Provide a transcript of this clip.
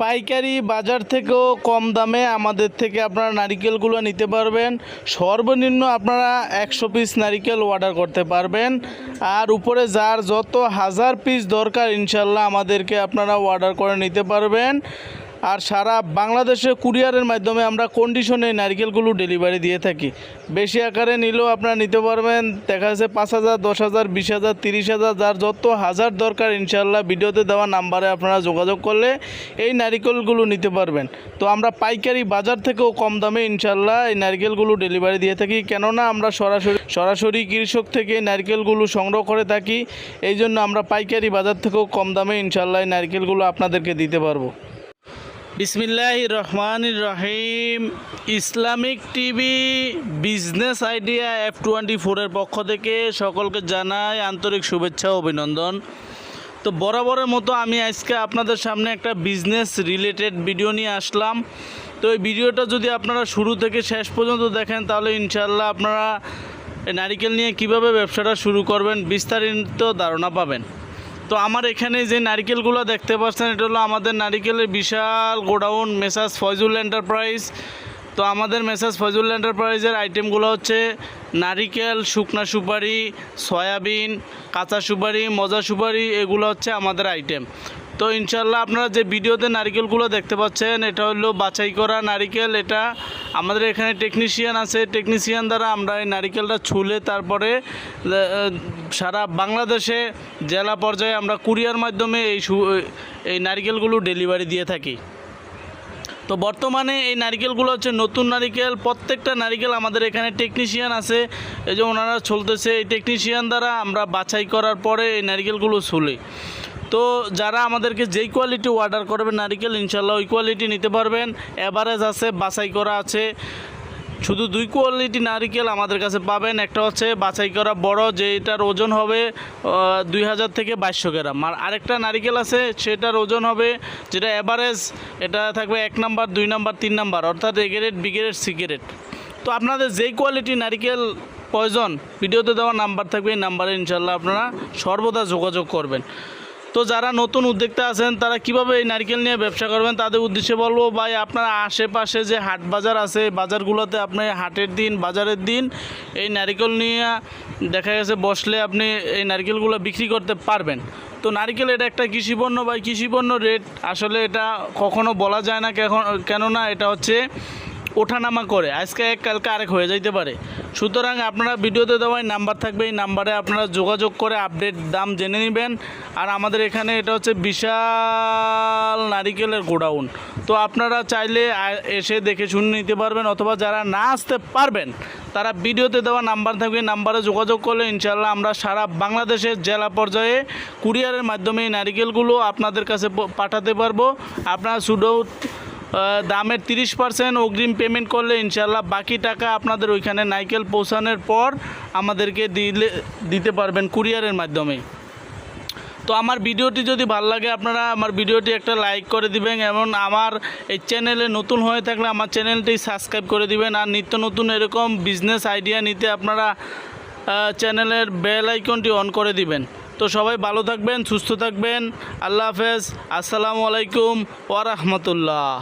পাইকারি বাজার থেকেও কম দামে আমাদের থেকে আপনারা নারিকেলগুলো নিতে পারবেন। সর্বনিম্ন আপনারা একশো পিস নারিকেল অর্ডার করতে পারবেন। আর উপরে যার যত হাজার পিস দরকার, ইনশাল্লাহ আমাদেরকে আপনারা অর্ডার করে নিতে পারবেন। আর সারা বাংলাদেশে কুরিয়ারের মাধ্যমে আমরা কন্ডিশনে নারকেলগুলো ডেলিভারি দিয়ে থাকি। বেশি আকারে নিলেও আপনারা নিতে পারবেন, দেখা যাচ্ছে পাঁচ হাজার, দশ হাজার, বিশ হাজার, তিরিশ হাজার, যার যত হাজার দরকার ইনশাল্লাহ ভিডিওতে দেওয়া নাম্বারে আপনারা যোগাযোগ করলে এই নারিকেলগুলো নিতে পারবেন। তো আমরা পাইকারি বাজার থেকেও কম দামে ইনশাল্লাহ এই নারকেলগুলো ডেলিভারি দিয়ে থাকি, কেননা আমরা সরাসরি সরাসরি কৃষক থেকে নারকেলগুলো সংগ্রহ করে থাকি, এই জন্য আমরা পাইকারি বাজার থেকেও কম দামে ইনশাল্লাহ এই নারকেলগুলো আপনাদেরকে দিতে পারব। বিসমিল্লাহ রহমান রহিম। Islamic TV business idea F twenty ফোরের পক্ষ থেকে সকলকে জানাই আন্তরিক শুভেচ্ছা অভিনন্দন। তো বরাবরের মতো আমি আজকে আপনাদের সামনে একটা বিজনেস রিলেটেড ভিডিও নিয়ে আসলাম। তো এই ভিডিওটা যদি আপনারা শুরু থেকে শেষ পর্যন্ত দেখেন, তাহলে ইনশাল্লাহ আপনারা নারিকেল নিয়ে কীভাবে ব্যবসাটা শুরু করবেন বিস্তারিত ধারণা পাবেন। তো আমার এখানে যে নারিকেলগুলো দেখতে পাচ্ছেন, এটা হলো আমাদের নারিকেলের বিশাল গোডাউন মেসাজ ফয়জুল এন্টারপ্রাইজ। তো আমাদের মেসাজ ফয়জুল এন্টারপ্রাইজের আইটেমগুলো হচ্ছে নারিকেল, শুকনা সুপারি, সয়াবিন, কাঁচা সুপারি, মজা সুপারি, এগুলো হচ্ছে আমাদের আইটেম। তো ইনশাল্লাহ আপনারা যে ভিডিওতে নারিকেলগুলো দেখতে পাচ্ছেন, এটা হলো বাছাই করা নারিকেল। এটা আমাদের এখানে টেকনিশিয়ান আছে। টেকনিশিয়ান দ্বারা আমরা এই নারিকেলটা ছুলে তারপরে সারা বাংলাদেশে জেলা পর্যায়ে আমরা কুরিয়ার মাধ্যমে এই এই নারিকেলগুলো ডেলিভারি দিয়ে থাকি। তো বর্তমানে এই নারিকেলগুলো হচ্ছে নতুন নারিকেল। প্রত্যেকটা নারিকেল আমাদের এখানে টেকনিশিয়ান আছে। এই যে ওনারা চলতেছে এই টেকনিশিয়ান দ্বারা আমরা বাছাই করার পরে এই নারিকেলগুলো ছুলি। তো যারা আমাদেরকে যেই কোয়ালিটি অর্ডার করবেন নারিকেল, ইনশাল্লাহ ওই কোয়ালিটি নিতে পারবেন। অ্যাভারেজ আছে, বাছাই করা আছে। শুধু দুই কোয়ালিটি নারিকেল আমাদের কাছে পাবেন। একটা হচ্ছে বাছাই করা বড় যে এটার ওজন হবে দুই হাজার থেকে বাইশশো গ্রাম। আর আরেকটা নারিকেল আছে, সেটার ওজন হবে, যেটা অ্যাভারেজ এটা থাকবে এক নাম্বার, দুই নাম্বার, তিন নাম্বার, অর্থাৎ এ গ্রেড বি তো আপনাদের যেই কোয়ালিটি নারিকেল প্রয়োজন, ভিডিওতে দেওয়া নাম্বার থাকবে, এই নাম্বারে ইনশাল্লাহ আপনারা সর্বদা যোগাযোগ করবেন। তো যারা নতুন উদ্যোক্তা আছেন, তারা কীভাবে এই নারকেল নিয়ে ব্যবসা করবেন তাদের উদ্দেশ্যে বলব, ভাই, আপনার আশেপাশে যে হাট বাজার আছে, বাজারগুলোতে আপনি হাটের দিন, বাজারের দিন এই নারকেল নিয়ে দেখা গেছে বসলে আপনি এই নারকেলগুলো বিক্রি করতে পারবেন। তো নারকেল এটা একটা কৃষিপণ্য বা কৃষিপণ্য রেট আসলে এটা কখনো বলা যায় না কেন- কেননা এটা হচ্ছে ওঠানামা করে। আজকে এক, কালকে আরেক হয়ে যাইতে পারে। সুতরাং আপনারা ভিডিওতে দেওয়াই নাম্বার থাকবে এই নাম্বারে আপনারা যোগাযোগ করে আপডেট দাম জেনে নেবেন। আর আমাদের এখানে এটা হচ্ছে বিশাল নারিকেলের গোডাউন। তো আপনারা চাইলে এসে দেখে শুনে নিতে পারবেন অথবা যারা না আসতে পারবেন তারা ভিডিওতে দেওয়া নাম্বার থাকবে নাম্বারে যোগাযোগ করলে ইনশাল্লাহ আমরা সারা বাংলাদেশের জেলা পর্যায়ে কুরিয়ারের মাধ্যমে এই নারিকেলগুলো আপনাদের কাছে পাঠাতে পারব। আপনারা আহ, দামের তিরিশ পার্সেন্ট অগ্রিম পেমেন্ট করলে ইনশাল্লাহ বাকি টাকা আপনাদের ওইখানে নাইকেল পৌঁছানোর পর আমাদেরকে দিলে, দিতে পারবেন কুরিয়ারের মাধ্যমে। তো আমার ভিডিওটি যদি ভালো লাগে, আপনারা আমার ভিডিওটি একটা লাইক করে দিবেন এবং আমার এই চ্যানেলে নতুন হয়ে থাকলে আমার চ্যানেলটি সাবস্ক্রাইব করে দিবেন। আর নিত্য নতুন এরকম বিজনেস আইডিয়া নিতে আপনারা চ্যানেলের বেল আইকনটি অন করে দিবেন। তো সবাই ভালো থাকবেন সুস্থ থাকবেন। আল্লাহ হাফেজ। আসসালামু আলাইকুম ওয়া রাহমাতুল্লাহ।